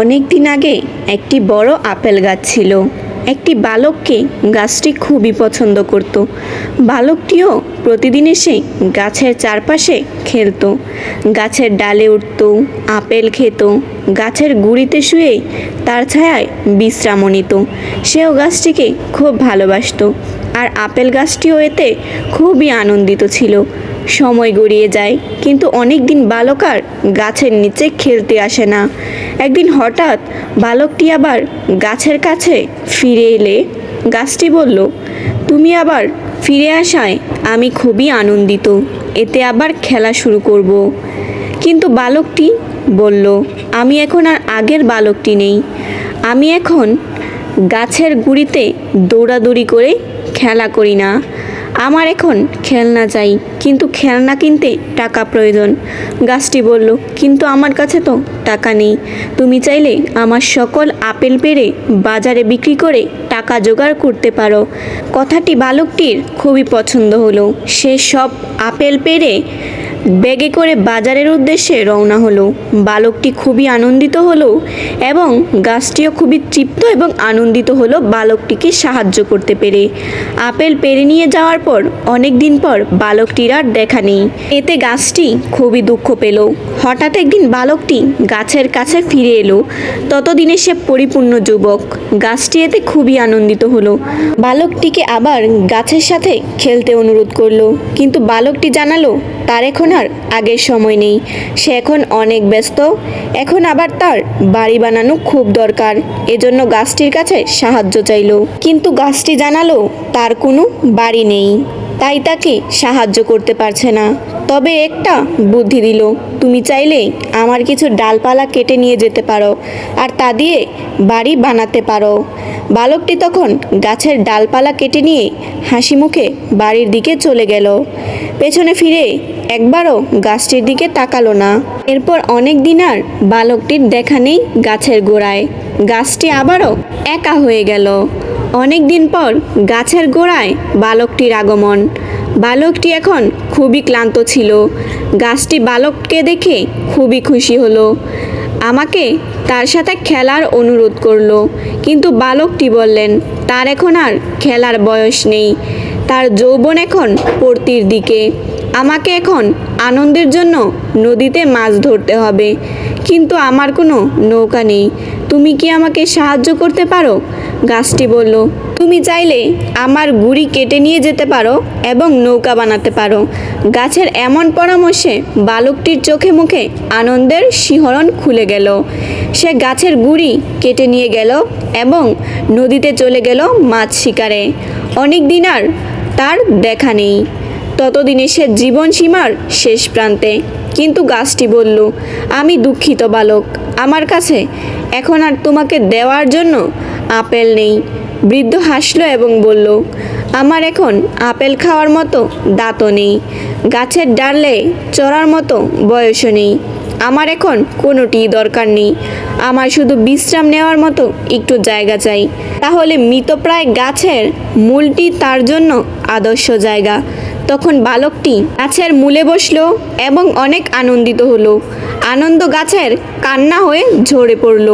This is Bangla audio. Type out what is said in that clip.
অনেক দিন আগে একটি বড় আপেল গাছ ছিল। একটি বালককে গাছটি খুবই পছন্দ করত। বালকটিও প্রতিদিন এসে গাছের চারপাশে খেলতো। গাছের ডালে উঠত, আপেল খেত, গাছের গুঁড়িতে শুয়ে তার ছায়ায় বিশ্রামও নিত। সেও গাছটিকে খুব ভালোবাসতো। আর আপেল গাছটিও এতে খুবই আনন্দিত ছিল। সময় গড়িয়ে যায়, কিন্তু অনেক দিন বালক আর গাছের নিচে খেলতে আসে না। একদিন হঠাৎ বালকটি আবার গাছের কাছে ফিরে এলে গাছটি বলল, তুমি আবার ফিরে আসায় আমি খুবই আনন্দিত, এতে আবার খেলা শুরু করব। কিন্তু বালকটি বলল, আমি এখন আর আগের বালকটি নেই। আমি এখন গাছের গুঁড়িতে দৌড়াদৌড়ি করে খেলা করি না। আমার এখন খেলনা চাই, কিন্তু খেলনা কিনতে টাকা প্রয়োজন। গাছটি বলল, কিন্তু আমার কাছে তো টাকা নেই। তুমি চাইলে আমার সকল আপেল পেরে বাজারে বিক্রি করে টাকা জোগাড় করতে পারো। কথাটি বালকটির খুবই পছন্দ হলো। সে সব আপেল পেড়ে ব্যাগে করে বাজারের উদ্দেশ্যে রওনা হলো। বালকটি খুবই আনন্দিত হলো এবং গাছটিও খুবই তৃপ্ত এবং আনন্দিত হলো বালকটিকে সাহায্য করতে পেরে। আপেল পেরে নিয়ে যাওয়ার পর অনেক দিন পর বালকটির আর দেখা নেই। এতে গাছটি খুবই দুঃখ পেল। হঠাৎ একদিন বালকটি গাছের কাছে ফিরে এলো। ততদিনে সে পরিপূর্ণ যুবক। গাছটি এতে খুবই আনন্দিত হলো। বালকটিকে আবার গাছের সাথে খেলতে অনুরোধ করল। কিন্তু বালকটি জানালো তার এখন আর আগের সময় নেই। সে এখন অনেক ব্যস্ত। এখন আবার তার বাড়ি বানানো খুব দরকার। এজন্য গাছটির কাছে সাহায্য চাইলো। কিন্তু গাছটি জানালো তার কোনো বাড়ি নেই। তাই তাকে সাহায্য করতে পারছে না। তবে একটা বুদ্ধি দিল, তুমি চাইলে আমার কিছু ডালপালা কেটে নিয়ে যেতে পারো আর তা দিয়ে বাড়ি বানাতে পারো। বালকটি তখন গাছের ডালপালা কেটে নিয়ে হাসি মুখে বাড়ির দিকে চলে গেল। পেছনে ফিরে একবারও গাছটির দিকে তাকালো না। এরপর অনেক দিন আর বালকটির দেখা নেই গাছের গোড়ায়। গাছটি আবারও একা হয়ে গেল। অনেক দিন পর গাছের গোড়ায় বালকটির আগমন। বালকটি এখন খুবই ক্লান্ত ছিল। গাছটি বালককে দেখে খুবই খুশি হলো। আমাকে তার সাথে খেলার অনুরোধ করল, কিন্তু বালকটি বললেন, তার এখন আর খেলার বয়স নেই। তার যৌবন এখন পড়তির দিকে। আমাকে এখন আনন্দের জন্য নদীতে মাছ ধরতে হবে। কিন্তু আমার কোনো নৌকা নেই। তুমি কি আমাকে সাহায্য করতে পারো? গাছটি বলল, তুমি চাইলে আমার গুড়ি কেটে নিয়ে যেতে পারো এবং নৌকা বানাতে পারো। গাছের এমন পরামর্শে বালকটির চোখে মুখে আনন্দের শিহরণ খুলে গেল। সে গাছের গুড়ি কেটে নিয়ে গেল এবং নদীতে চলে গেল মাছ শিকারে। অনেক দিন আর তার দেখা নেই। ততদিনে সে জীবন সীমার শেষ প্রান্তে। কিন্তু গাছটি বলল, আমি দুঃখিত বালক, আমার কাছে এখন আর তোমাকে দেওয়ার জন্য আপেল নেই। বৃদ্ধ হাসলো এবং বলল, আমার এখন আপেল খাওয়ার মতো দাঁতও নেই। গাছের ডালে চড়ার মতো বয়সও নেই। আমার এখন কোনোটি দরকার নেই। আমার শুধু বিশ্রাম নেওয়ার মতো একটু জায়গা চাই। তাহলে মৃতপ্রায় গাছের মূলটি তার জন্য আদর্শ জায়গা। তখন বালকটি গাছের মূলে বসল এবং অনেক আনন্দিত হলো। আনন্দ গাছের কান্না হয়ে ঝরে পড়ল।